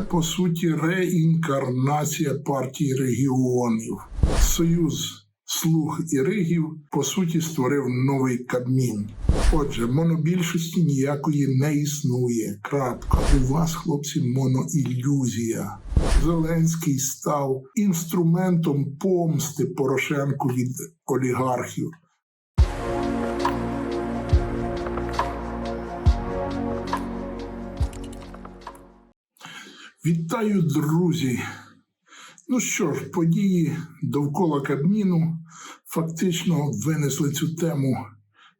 По суті реінкарнація партії регіонів. Союз слуг і ригів по суті створив новий Кабмін. Отже, монобільшості ніякої не існує. Крапка. У вас, хлопці, моноілюзія. Зеленський став інструментом помсти Порошенку від олігархів. Вітаю, друзі! Ну що ж, події довкола Кабміну фактично винесли цю тему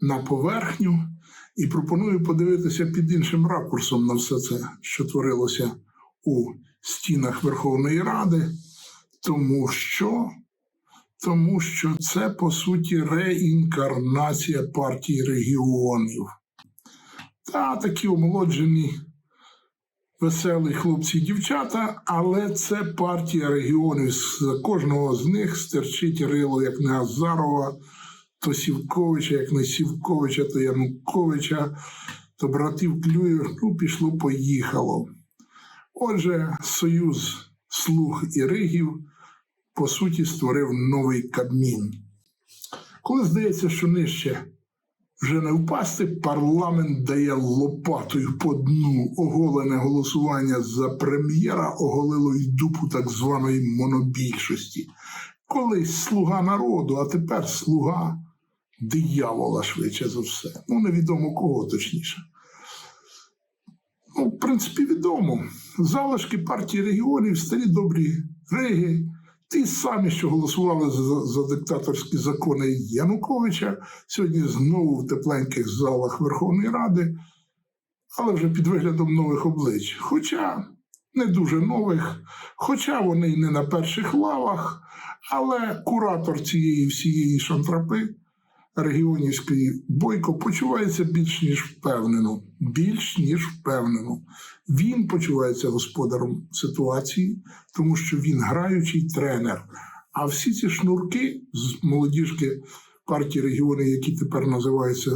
на поверхню і пропоную подивитися під іншим ракурсом на все це, що творилося у стінах Верховної Ради, тому що, тому що це по суті реінкарнація партії регіонів. Та такі омолоджені веселі хлопці і дівчата, але це партія регіонів. З кожного з них стерчить рило, як не Азарова, то Сівковича, як не Сівковича, то Януковича, то братів Клюєв, ну, пішло, поїхало. Отже, союз слуг і ригів по суті створив новий Кабмін. Коли здається, що нижче вже не впасти, парламент дає лопатою по дну. Оголене голосування за прем'єра оголило й дупу так званої монобільшості. Колись слуга народу, а тепер слуга диявола швидше за все. Ну, невідомо кого точніше. Ну, в принципі, відомо. Залишки партії регіонів, старі добрі риги, ті самі, що голосували за, за диктаторські закони Януковича, сьогодні знову в тепленьких залах Верховної Ради, але вже під виглядом нових облич. Хоча не дуже нових, хоча вони й не на перших лавах, але куратор цієї всієї шантрапи регіонівської бойко почувається більш ніж впевнено. Більш ніж впевнено. Він почувається господарем ситуації, тому що він граючий тренер. А всі ці шнурки з молодіжки партії регіонів, які тепер називаються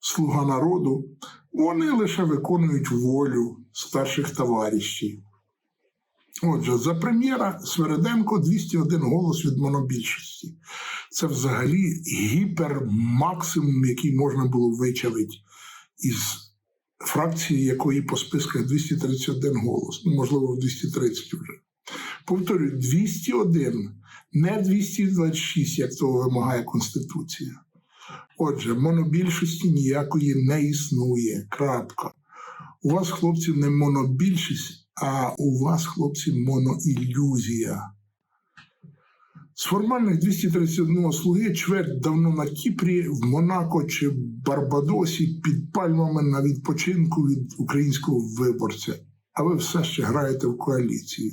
Слуга народу, вони лише виконують волю старших товаришів. Отже, за прем'єра Свереденко 201 голос від монобільшості. Це взагалі гіпермаксимум, який можна було вичавити із фракції, якої по списках 231 голос, ну, можливо, 230 вже. Повторюю, 201, не 226, як того вимагає Конституція. Отже, монобільшості ніякої не існує. Крапка. У вас, хлопці, не монобільшість, а у вас, хлопці, моноілюзія. З формальних 231 слуги чверть давно на Кіпрі, в Монако чи Барбадосі під пальмами на відпочинку від українського виборця. А ви все ще граєте в коаліцію.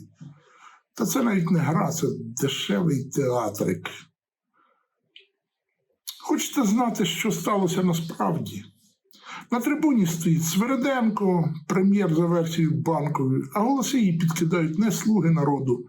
Та це навіть не гра, це дешевий театрик. Хочете знати, що сталося насправді? На трибуні стоїть Свереденко, прем'єр за версією банкової, а голоси її підкидають не слуги народу,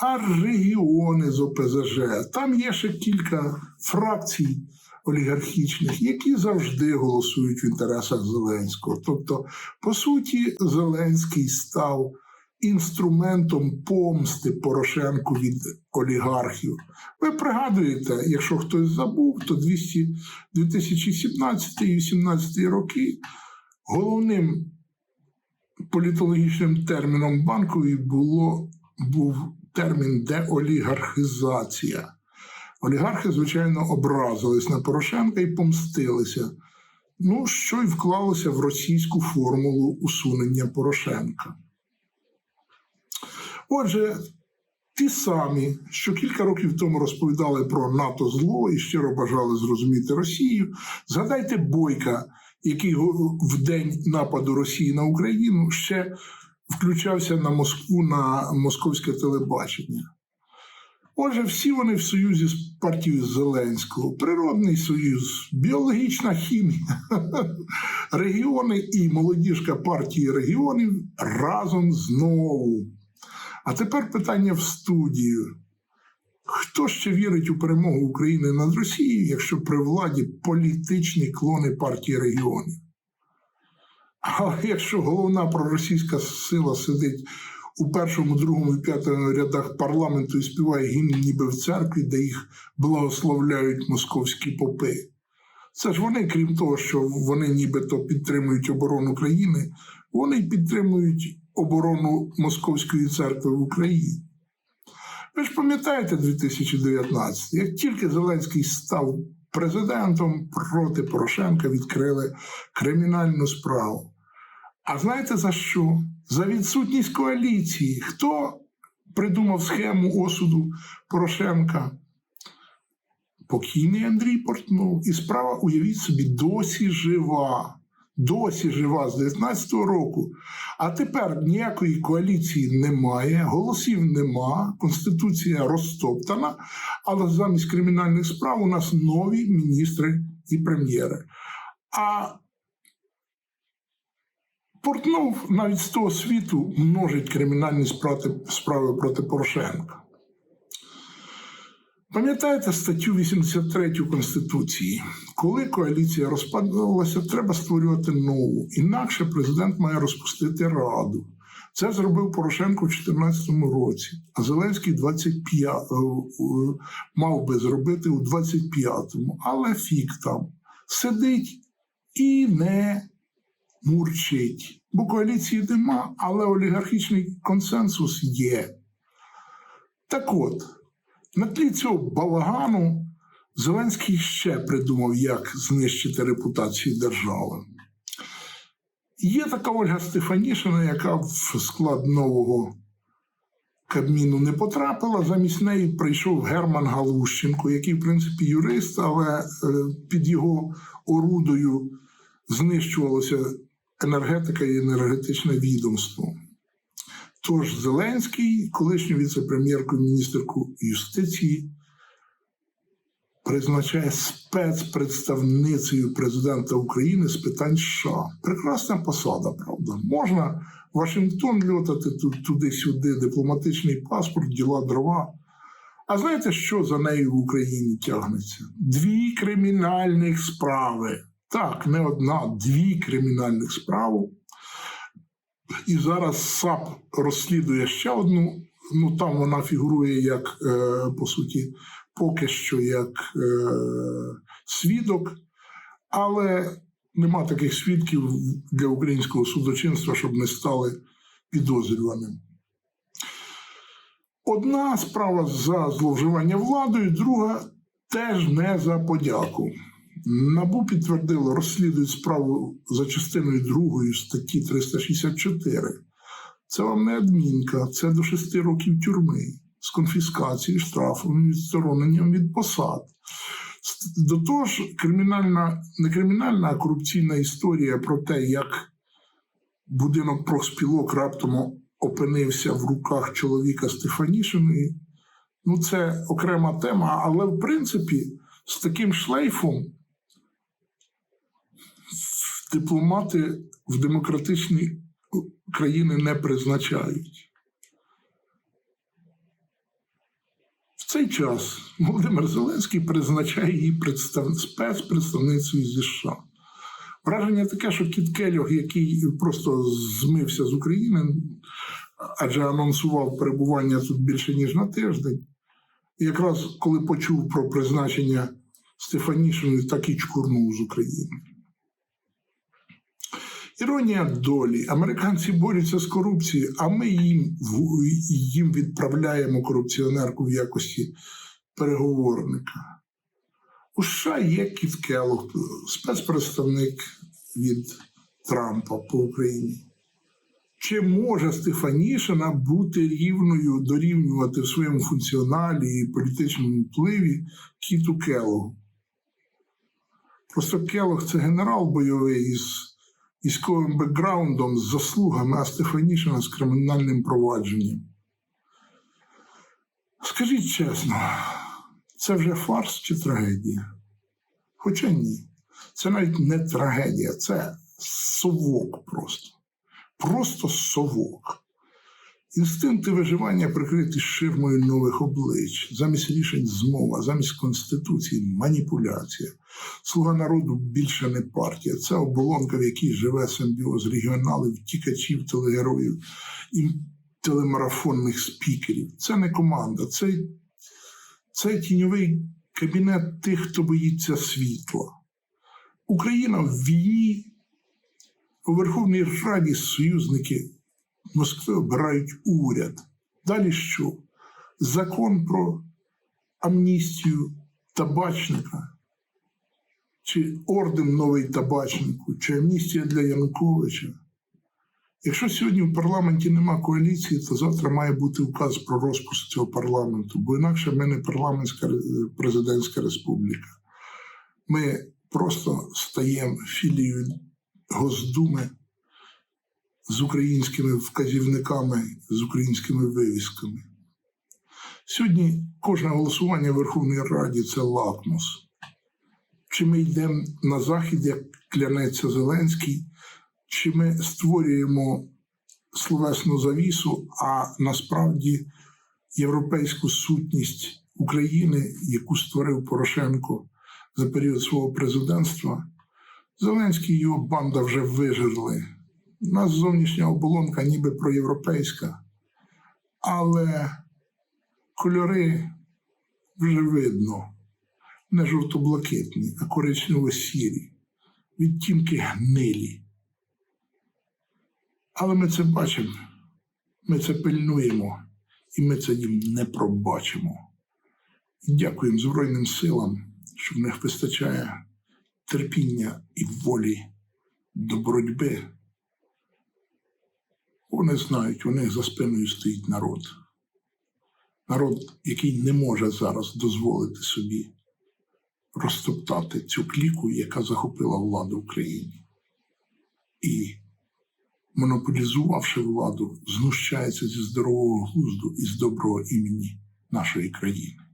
а регіони з ОПЗЖ. Там є ще кілька фракцій олігархічних, які завжди голосують в інтересах Зеленського. Тобто, по суті, Зеленський став інструментом помсти Порошенку від олігархів. Ви пригадуєте, якщо хтось забув, то 200, 2017 і 2018 роки головним політологічним терміном банкової було був термін деолігархізація. Олігархи, звичайно, образились на Порошенка і помстилися. Ну, що й вклалося в російську формулу усунення Порошенка. Отже, ті самі, що кілька років тому розповідали про НАТО зло і щиро бажали зрозуміти Росію. Згадайте Бойка, який в день нападу Росії на Україну ще включався на Москву на московське телебачення. Отже, всі вони в союзі з партією Зеленського, природний союз, біологічна хімія, регіони і молодіжка партії регіонів разом знову. А тепер питання в студію. Хто ще вірить у перемогу України над Росією, якщо при владі політичні клони партії регіонів? А якщо головна проросійська сила сидить у першому, другому і п'ятому рядах парламенту і співає гімн ніби в церкві, де їх благословляють московські попи. Це ж вони, крім того, що вони нібито підтримують оборону країни, вони й підтримують оборону Московської церкви в Україні. Ви ж пам'ятаєте 2019, як тільки Зеленський став президентом проти Порошенка відкрили кримінальну справу. А знаєте за що? За відсутність коаліції. Хто придумав схему осуду Порошенка? Покійний Андрій Портнов. І справа, уявіть собі, досі жива. Досі жива з 19-го року. А тепер ніякої коаліції немає, голосів нема, конституція розтоптана, але замість кримінальних справ у нас нові міністри і прем'єри. А Портнов навіть з того світу множить кримінальні справи, проти Порошенка. Пам'ятаєте статтю 83 Конституції? Коли коаліція розпадалася, треба створювати нову. Інакше президент має розпустити раду. Це зробив Порошенко в 2014 році, а Зеленський 25, е, мав би зробити у 25-му, але фік там сидить і не мурчить. Бо коаліції нема, але олігархічний консенсус є. Так от. На тлі цього балагану Зеленський ще придумав, як знищити репутацію держави. Є така Ольга Стефанішина, яка в склад нового Кабміну не потрапила. Замість неї прийшов Герман Галущенко, який, в принципі, юрист, але е, під його орудою знищувалося енергетика і енергетичне відомство. Тож Зеленський, колишню віце-прем'єрку міністерку юстиції, призначає спецпредставницею президента України з питань США. Прекрасна посада, правда. Можна Вашингтон льотати туди-сюди, дипломатичний паспорт, діла дрова. А знаєте, що за нею в Україні тягнеться? Дві кримінальних справи. Так, не одна, дві кримінальних справи. І зараз САП розслідує ще одну. Ну там вона фігурує як е, по суті, поки що як е, свідок, але нема таких свідків для українського судочинства, щоб не стали підозрюваним. Одна справа за зловживання владою, друга теж не за подяку. Набу підтвердило, розслідують справу за частиною 2 статті 364. Це вам не адмінка, це до 6 років тюрми з конфіскацією, штрафом, відстороненням від посад. До того ж, кримінальна, не кримінальна, а корупційна історія про те, як будинок профспілок раптом опинився в руках чоловіка Стефанішиної. Ну, це окрема тема, але в принципі з таким шлейфом дипломати в демократичні країни не призначають. В цей час Володимир Зеленський призначає її представ... спецпредставницею зі США. Враження таке, що Кіт Кельог, який просто змився з України, адже анонсував перебування тут більше ніж на тиждень. Якраз коли почув про призначення Стефанішиної, так і чкурнув з України. Іронія долі. Американці борються з корупцією, а ми їм їм відправляємо корупціонерку в якості переговорника. У США є Кіт Келлог, спецпредставник від Трампа по Україні. Чи може Стефанішина бути рівною дорівнювати в своєму функціоналі і політичному впливі Кіту Келлогу? Просто Келлог – це генерал бойовий із військовим бекграундом з заслугами, а Стефанішина з кримінальним провадженням. Скажіть чесно, це вже фарс чи трагедія? Хоча ні. Це навіть не трагедія, це совок просто. Просто совок. Інстинкти виживання прикриті ширмою нових облич, замість рішень змова, замість конституції маніпуляція. Слуга народу більше не партія. Це оболонка, в якій живе симбіоз регіоналів, втікачів, телегероїв і телемарафонних спікерів. Це не команда, це, це тіньовий кабінет тих, хто боїться світла. Україна в війні у Верховній Раді союзники Москви обирають уряд. Далі що? Закон про амністію табачника, чи орден новий табачнику, чи амністія для Януковича. Якщо сьогодні в парламенті нема коаліції, то завтра має бути указ про розпуск цього парламенту, бо інакше ми не парламентська е, президентська республіка. Ми просто стаємо філією Госдуми з українськими вказівниками, з українськими вивісками. Сьогодні кожне голосування в Верховній Раді це лакмус. Чи ми йдемо на захід, як клянеться Зеленський, чи ми створюємо словесну завісу, а насправді європейську сутність України, яку створив Порошенко за період свого президентства, Зеленський і його банда вже вижерли. У нас зовнішня оболонка ніби проєвропейська, але кольори вже видно не жовто-блакитні, а коричнево-сірі, відтінки гнилі. Але ми це бачимо, ми це пильнуємо, і ми це їм не пробачимо. І дякуємо Збройним силам, що в них вистачає терпіння і волі до боротьби. Вони знають, у них за спиною стоїть народ. Народ, який не може зараз дозволити собі розтоптати цю кліку, яка захопила владу в країні. І, монополізувавши владу, знущається зі здорового глузду і з доброго імені нашої країни.